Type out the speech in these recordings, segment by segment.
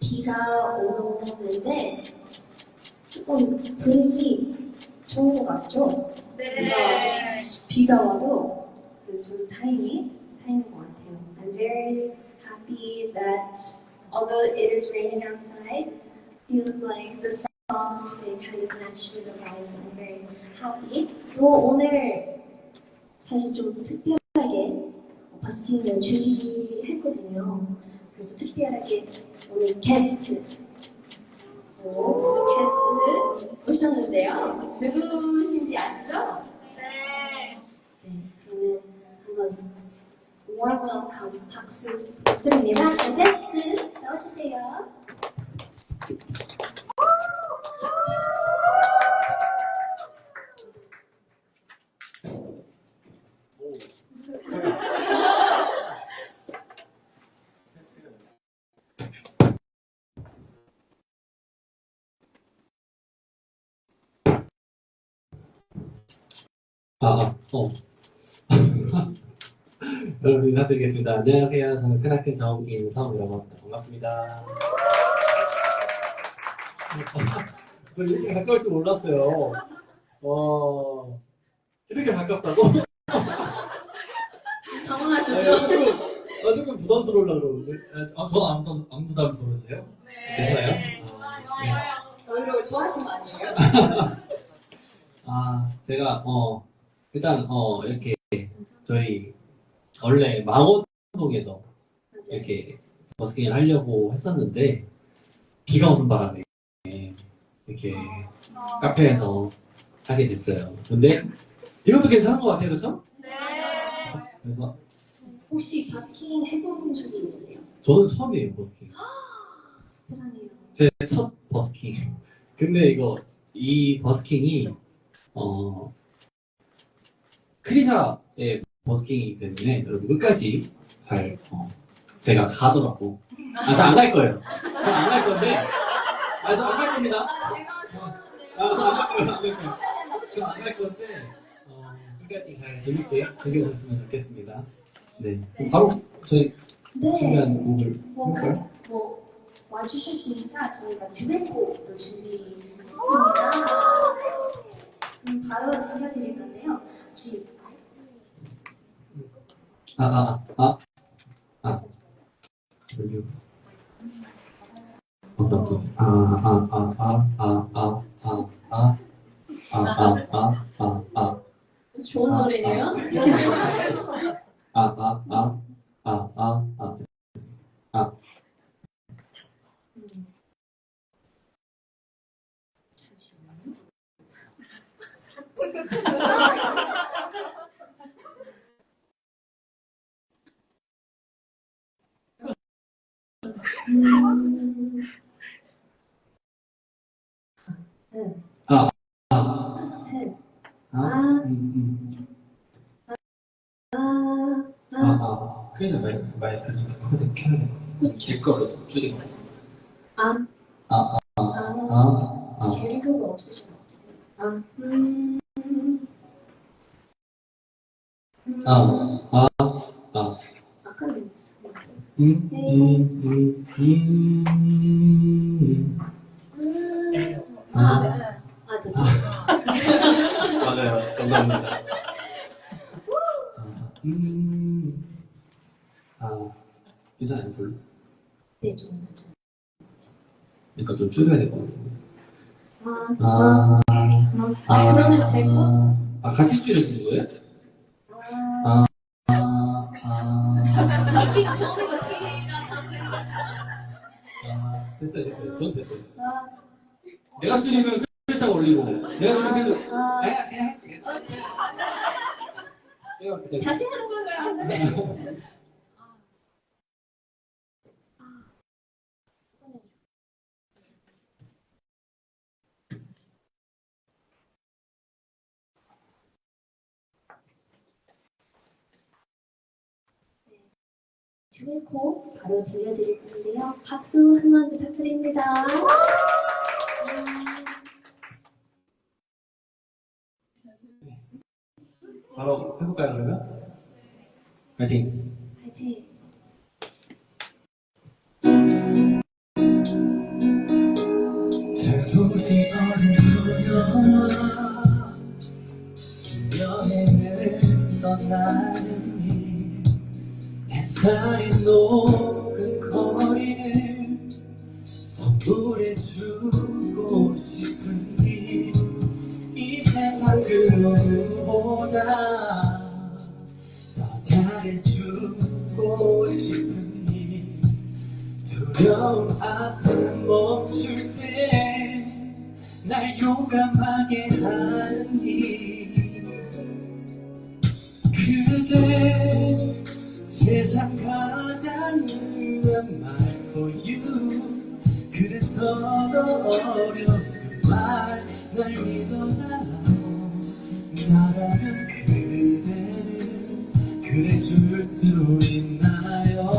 비가 오는데 조금 분위기 좋은 것 같죠? 네. 비가 와도 그래서 좀 다행히 다행인 것 같아요. I'm very happy that although it is raining outside, feels like the songs today kind of match with the vibes. I'm very happy. 또 오늘 사실 좀 특별하게 버스킹을 준비했거든요. 그래서 특별하게 오늘 게스트 오, 게스트 오셨는데요. 누구신지 아시죠? 네. 네, 그러면 한번 warm welcome 박수 부탁드립니다. 저 게스트 나와주세요. 아, 아, 어. 여러분 인사드리겠습니다. 안녕하세요. 저는 크나큰 정인성이라고 합니다. 반갑습니다. 저 이렇게 가까울 줄 몰랐어요. 어, 이렇게 가깝다고? 아, 당황하셨죠? 조금, 아, 조금 부담스러우려고 그러는데. 아, 저는 안, 부담- 안 부담스러우세요? 괜찮아요? 아, 네. 이런 거 좋아하시는 거 아니에요? 아, 제가, 어, 일단, 어, 이렇게, 저희, 원래 망원동에서 이렇게 버스킹을 하려고 했었는데, 비가 오는 바람에, 이렇게 카페에서 하게 됐어요. 근데, 이것도 괜찮은 것 같아요? 네. 그래서, 혹시 버스킹 해본 적이 있으세요? 저는 처음이에요, 버스킹. 특별하네요. 제 첫 버스킹. 근데 이거, 이 버스킹이, 어, 크리샤의 버스킹이기 때문에 여러분 끝까지 잘, 어, 제가 가더라고. 아, 저 안 갈 거예요. 저 안 갈 건데, 아, 저 안 갈 겁니다. 아. 아, 저안갈 거예요, 안갈 거예요. 저 안 갈 건데, 어, 끝까지 잘 재밌게 즐겨주셨으면 좋겠습니다. 네. 그럼 바로 저희 네. 준비한 곡을 뭐, 할까요? 가- 뭐 와주셨으니까 저희가 듀엣곡도 준비했습니다. 그럼 바로 들려드릴 건데요. 혹시 아, 아, 아, 아, 아. 어떤 거? 아, 아, 아, 아, 아, 아, 아, 아, 아, 아, 아, 아, 아, 좋은 아, 노래네요. 아, 아, 아, 아, 아, 아, 아. 음. 잠시만요. 음. 응. 아, 아, 응. 아, 음, 음. 아, 아, 아, 아. 그래서 말, 마이크를 좀 켜야 돼, 켜야 돼. 제 거를 줄이고. 아, 아, 아, 아. 아, 아. 재료가 없으신 것 같아요. 아, 음. 음. 아, 아, 아. 음, 음, 음, 음, 음. 음. 아, 아, 아, 네. 맞아요. 정답입니다. 아, 음, 아, 괜찮아요, 별로. 네, 좀. 그러니까 좀 줄여야 될 것 같은데. 아, 아, 아, 아, 그러면 제 거? 아, 같이 줄여지는 거예요? 아, 아, 아, 가스, 가스팅 처음이고 티가 아, 됐어요, 됐어요. 전 됐어요. 아, 내가 줄이면 크리스타가 올리고, 내가 줄이면 아, 그냥, 그냥. 어, 그냥. 다시 하는 거예요. 듀엣곡 바로 들려드릴 건데요. 박수 한번 부탁드립니다. 바로 해볼까요, 그러면? 파이팅. 잘해주고 싶으니 두려움 아픔 멈출 때 날 용감하게 하니 그대 세상 가장 유명한 말 for you 그래서 더 어려운 그말날 믿어달라고 나라면 그래줄 수 있나요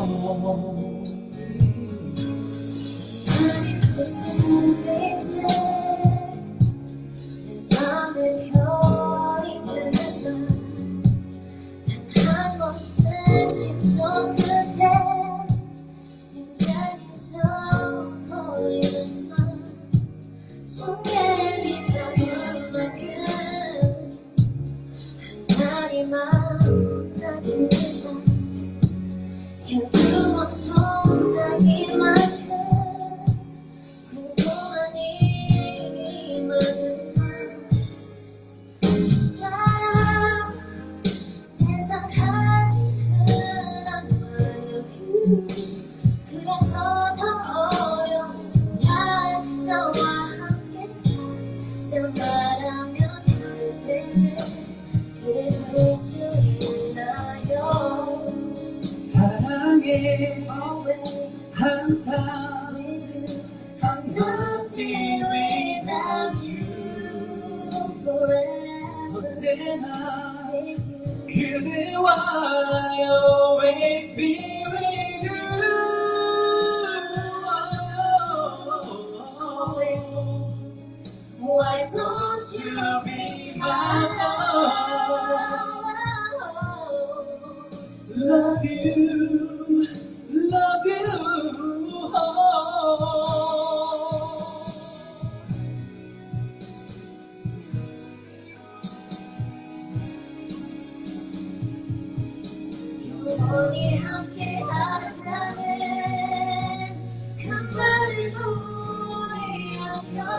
Holy Spirit.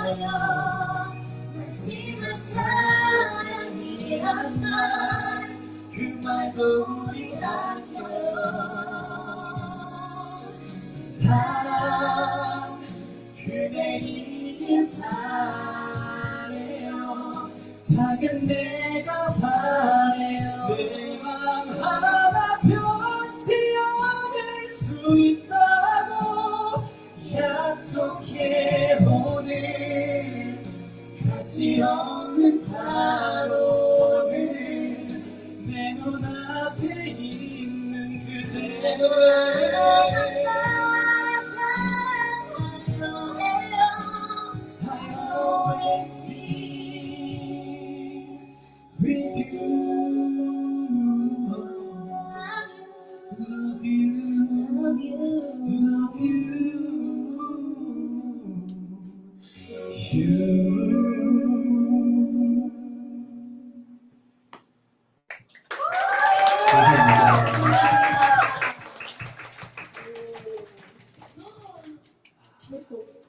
그 말도 우리 아껴 그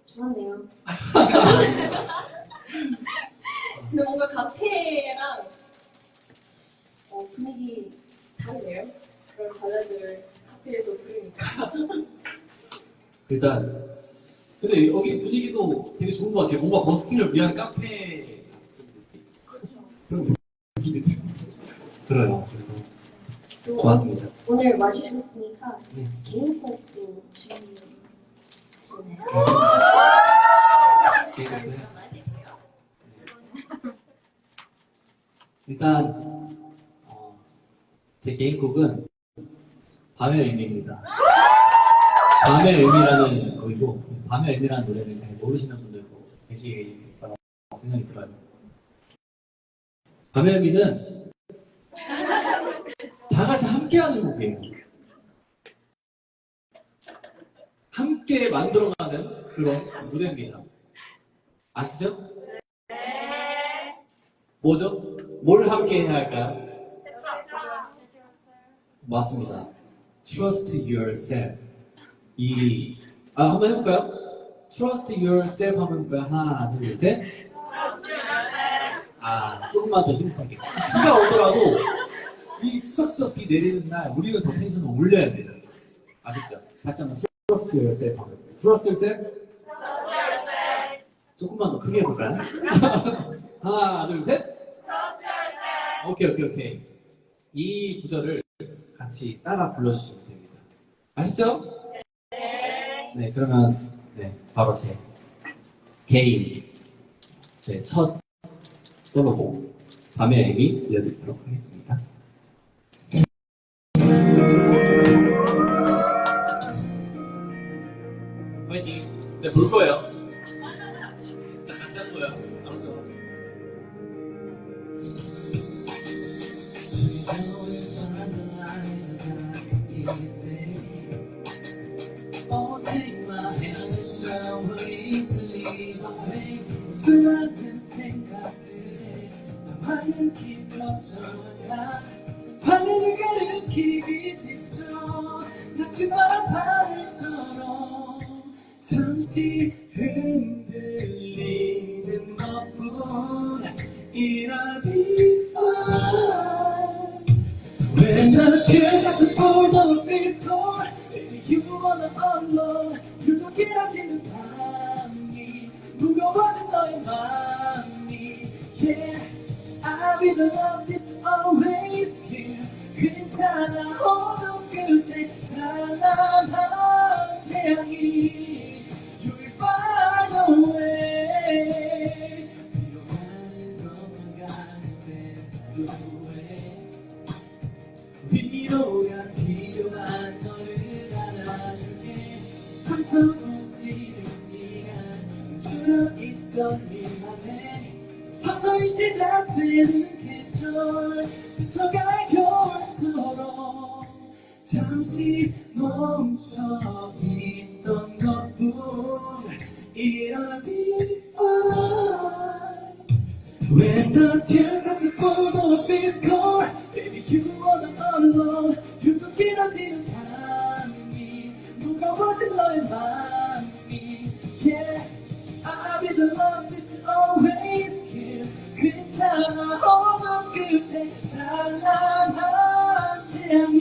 좋아하네요. 근데 뭔가 카페랑 어, 분위기 다르네요. 그런 발라드를 카페에서 부르니까. 일단 근데 여기 분위기도 되게 좋은 것 같아요. 뭔가 버스킹을 위한 카페 그런 느낌이 들- 들어요. 그래서 또 좋았습니다. 오늘 와주셨으니까 네. 개인 곡도 준비하 일단 어, 제 개인곡은 밤의 의미입니다. 밤의 의미라는 곡이고 밤의 의미라는 노래를 잘 모르시는 분들도 계실 거라고 생각이 들어요. 밤의 의미는 다 같이 함께하는 곡이에요. 함께 만들어가는 그런 무대입니다. 아시죠? 뭐죠? 뭘 함께 해야 할까요? 맞습니다. Trust yourself. 이, 아, 한번 해볼까요? Trust yourself 하면 뭐야? 하나, 둘, 셋. 아, 조금만 더 힘차게. 비가 오더라도 이 추석추석 비 내리는 날 우리는 더 텐션을 올려야 돼요. 아셨죠? 다시 한번 Trust yourself 하면 Trust yourself. 조금만 더 크게 해볼까요? 하나, 둘, 셋. 오케이, 오케이, 오케이. 이 구절을 같이 따라 불러주시면 됩니다. 아시죠? 네, 그러면 네, 바로 제 개인 제 첫 솔로곡 밤의 의미 들려드리도록 하겠습니다. 가리키기 When the tears start to fall on this core Baby you wanna alone 유독 길어지는 밤이 무거워진 너의 맘이 Yeah I'll be the love that's always here 괜찮아 어둠 끝에 찬란한 태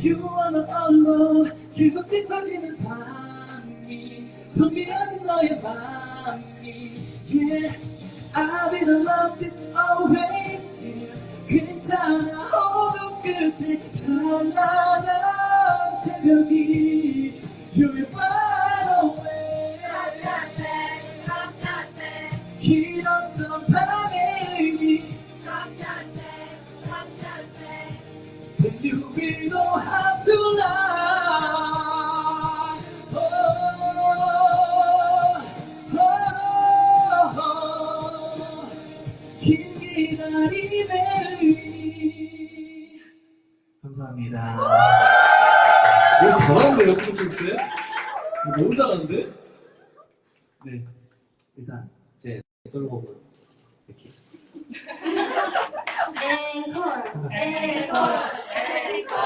Baby you wanna alone 계속 짙어지는 밤이 선비어진 너의 밤이 Yeah I'll be the love that's always here 괜찮아 어둠 끝에 찬란한 새벽이 You'll find 일단, 제 솔로곡은 이렇게. 앵콜, 앵콜, 앵콜.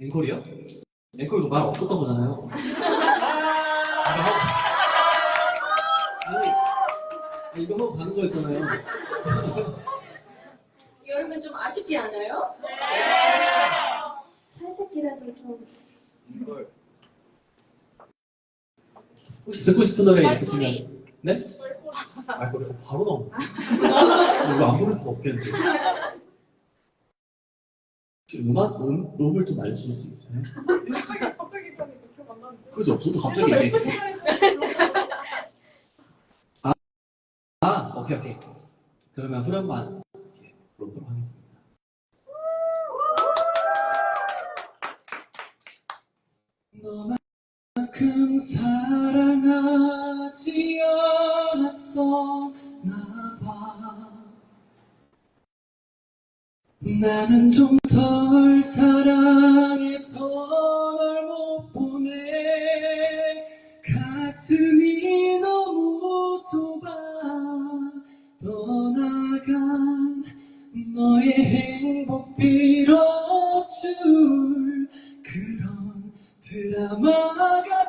앵콜이요? 앵콜 이거 말 없었던 거잖아요. 아니, 이거 하고 가는 거였잖아요. 여러분 좀 아쉽지 않아요? 살짝이라도 좀 이걸. 혹시 듣고 싶은 노래 있으시면, 네? 아, 이거 이거 바로 나오네. 이거 안 부를 수가 없겠는데. 음악, 음, 음을 좀 알려주실 수 있어요? 갑자기 하니까 기억 안 나는데. 그죠? 저도 갑자기. 아, 아, 오케이. 오케이. 그러면 후렴만 보도록 하겠습니다. 너만큼 사랑하지 않았어 나봐 나는 좀 덜 사랑 드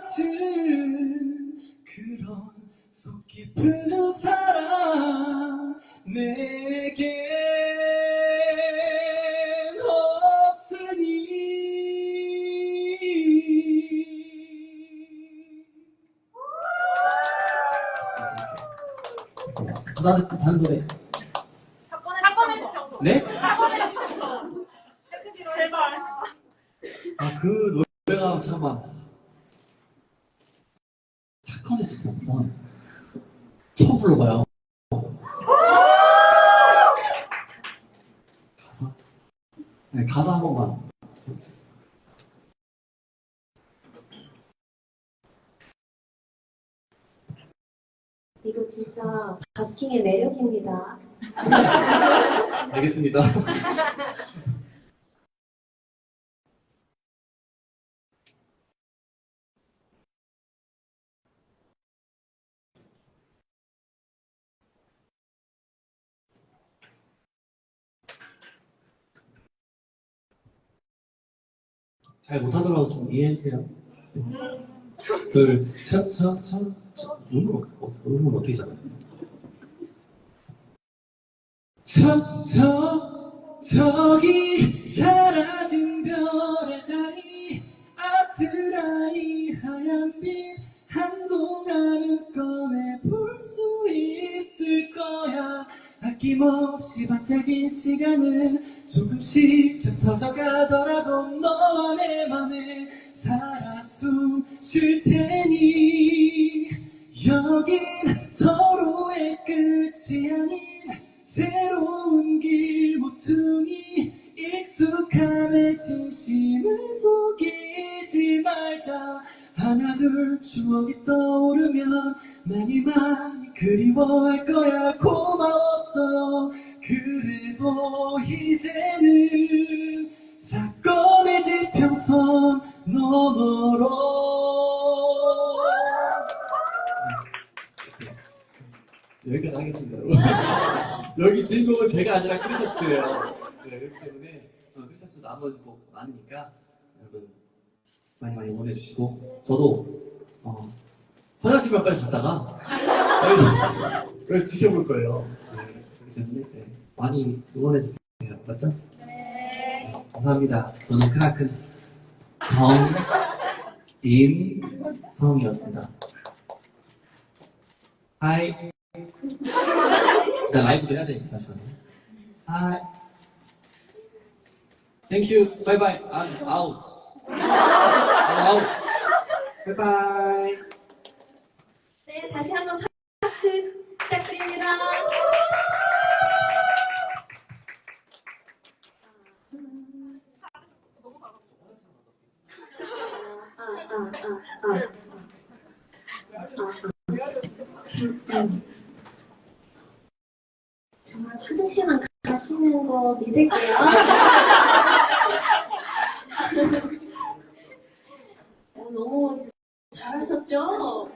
병선. 처음 불러봐요. 가사? 네, 가사 한 번만. 이거 진짜 버스킹의 매력입니다. 알겠습니다. 잘 못하더라도 좀 이해해주세요. 둘, 첫, 첫, 첫, 첫, 음을, 어- 음을 어떻게 잡아요? 저, 저, 저기 사라진 별의 자리 아스라이 하얀 빛 한동안은 꺼내볼 수 있을 거야 아낌없이 반짝인 시간은 조금씩 흩어져 가더라도 너와 내 맘에 살아 숨쉴 테니. 여긴 여러분. 여기 주인공은 제가 아니라 크리셔츠예요. 네, 그렇기 때문에 어, 크리셔츠도 남은 곡 많으니까 여러분 많이 많이 응원해 주시고 저도 어, 화장실만 빨리 갔다가 여기서, 여기서 지켜볼 거예요. 네, 그렇기 때문에 네, 많이 응원해 주세요. 맞죠? 네. 감사합니다. 저는 크라큰 정임성이었습니다. 하이. 나 라이브도 해야 되니까 잠시만요. 하이. 땡큐. 바이바이. I'm out. I'm out. 바이바이. 네, 다시 한번 박수 부탁드립니다. 아, 아, 아, 아, 아. 음. 정말 화장실만 가시는 거 믿을게요. 어, 너무 잘하셨죠?